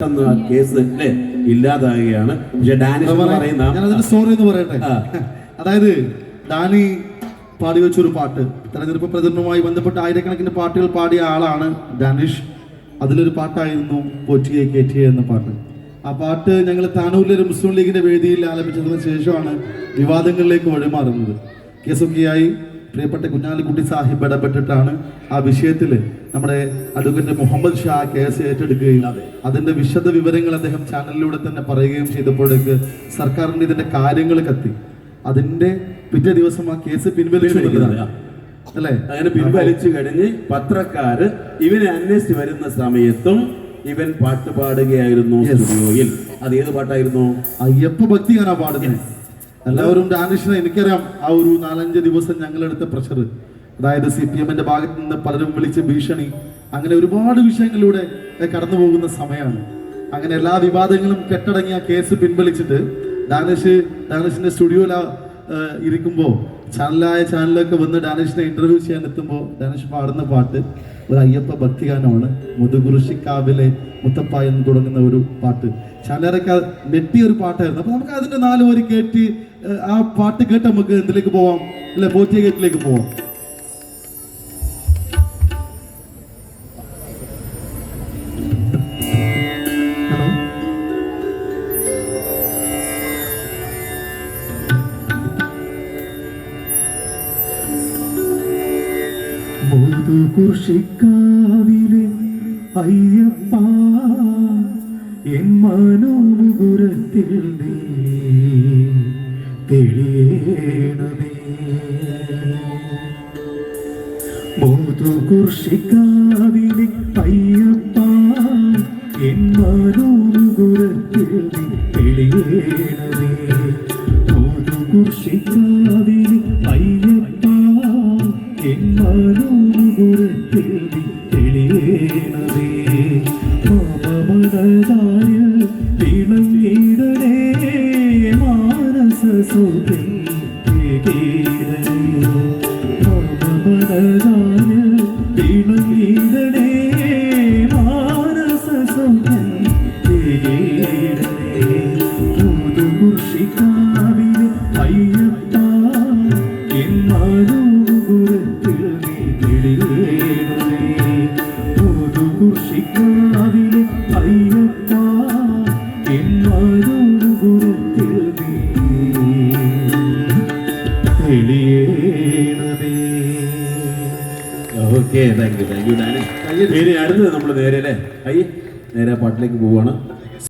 പെട്ടെന്ന് ആ കേസ് ഇല്ലാതാകുകയാണ് പക്ഷെ ഡാനിഷ് പറയുന്ന സോറി എന്ന് പറയട്ടെ? അതായത് ഡാനി പാടി വെച്ചൊരു പാട്ട്. തെരഞ്ഞെടുപ്പ് പ്രചരണവുമായി ബന്ധപ്പെട്ട് ആയിരക്കണക്കിന് പാട്ടുകൾ പാടിയ ആളാണ് ഡാനിഷ്. അതിലൊരു പാട്ടായിരുന്നു പോറ്റിയെ കയറ്റിയ എന്ന പാട്ട്. ആ പാട്ട് ഞങ്ങൾ താനൂരിലെ ഒരു മുസ്ലിം ലീഗിന്റെ വേദിയിൽ ആലപിച്ചതിന് ശേഷമാണ് വിവാദങ്ങളിലേക്ക് വഴിമാറുന്നത്. കേസൊക്കെയായി. പ്രിയപ്പെട്ട കുഞ്ഞാലിക്കുട്ടി സാഹിബ് ഇടപെട്ടിട്ടാണ് ആ വിഷയത്തിൽ നമ്മുടെ അഡ്വക്കേറ്റ് മുഹമ്മദ് ഷാ കേസ് ഏറ്റെടുക്കുകയും അതിന്റെ വിശദ വിവരങ്ങൾ അദ്ദേഹം ചാനലിലൂടെ തന്നെ പറയുകയും ചെയ്തപ്പോഴേക്ക് സർക്കാരിന്റെ ഇതിന്റെ കാര്യങ്ങൾ കത്തി. അതിന്റെ പിറ്റേ ദിവസം ആ കേസ് പിൻവലിച്ചു. അല്ലേ? അങ്ങനെ പിൻവലിച്ചു കഴിഞ്ഞ് പത്രക്കാര് ഇവനെ അന്വേഷിച്ച് വരുന്ന സമയത്തും ഇവൻ പാട്ട് പാടുകയായിരുന്നു സ്റ്റുഡിയോയിൽ. അത് ഏത് പാട്ടായിരുന്നു? അയ്യപ്പ ഭക്തിയാണ് ആ പാടുന്നത്. എല്ലാവരും ഡാനിഷിനെ എനിക്കറിയാം ആ ഒരു നാലഞ്ച് ദിവസം ഞങ്ങളെടുത്ത പ്രഷർ അതായത് സി പി എമ്മിന്റെ ഭാഗത്ത് നിന്ന് പലരും വിളിച്ച് ഭീഷണി. അങ്ങനെ ഒരുപാട് വിഷയങ്ങളിലൂടെ കടന്നു പോകുന്ന സമയമാണ്. അങ്ങനെ എല്ലാ വിവാദങ്ങളും കെട്ടടങ്ങിയ കേസ് പിൻവലിച്ചിട്ട് ഡാനിഷ് ഡാനിഷിന്റെ സ്റ്റുഡിയോയിൽ ഇരിക്കുമ്പോൾ ചാനലായ ചാനലൊക്കെ വന്ന് ഡാനിഷിനെ ഇന്റർവ്യൂ ചെയ്യാൻ എത്തുമ്പോൾ ഡാനിഷ് പാടുന്ന പാട്ട് ഒരു അയ്യപ്പ ഭക്തിഗാനമാണ്. മുതുകുറിശിക്കാവിലെ മുത്തപ്പ എന്ന് തുടങ്ങുന്ന ഒരു പാട്ട്. ചാനലൊക്കെ നെട്ടിയ ഒരു പാട്ടായിരുന്നു. അപ്പൊ നമുക്ക് അതിന്റെ നാല് വരി കേട്ട് ആ പാട്ട് കേട്ട് നമുക്ക് എന്തിലേക്ക് പോവാം? അല്ലെ പോറ്റിയ ഗേറ്റിലേക്ക് പോവാം. കുർഷിക്കാവിലെ അയ്യപ്പ എൻ മനോമുകുരത്തിൽ നീ തെളിയണമേ. കുർഷിക്കാവിലെ അയ്യപ്പ എൻ മനോമുകുരത്തിൽ നീ തെളിയണമേ. കുർഷിക്കാവിലെ അയ്യപ്പ എൻ മനോമുകുരത്തിൽ നീ തെളിയണമേ തെളിയണമേ okay thank you thank you Dani ഇനി അടുത്തത് നമ്മൾ നേരെ അല്ലേ? അയ്യേ നേരെ ആ പാട്ടിലേക്ക് പോവാണ്.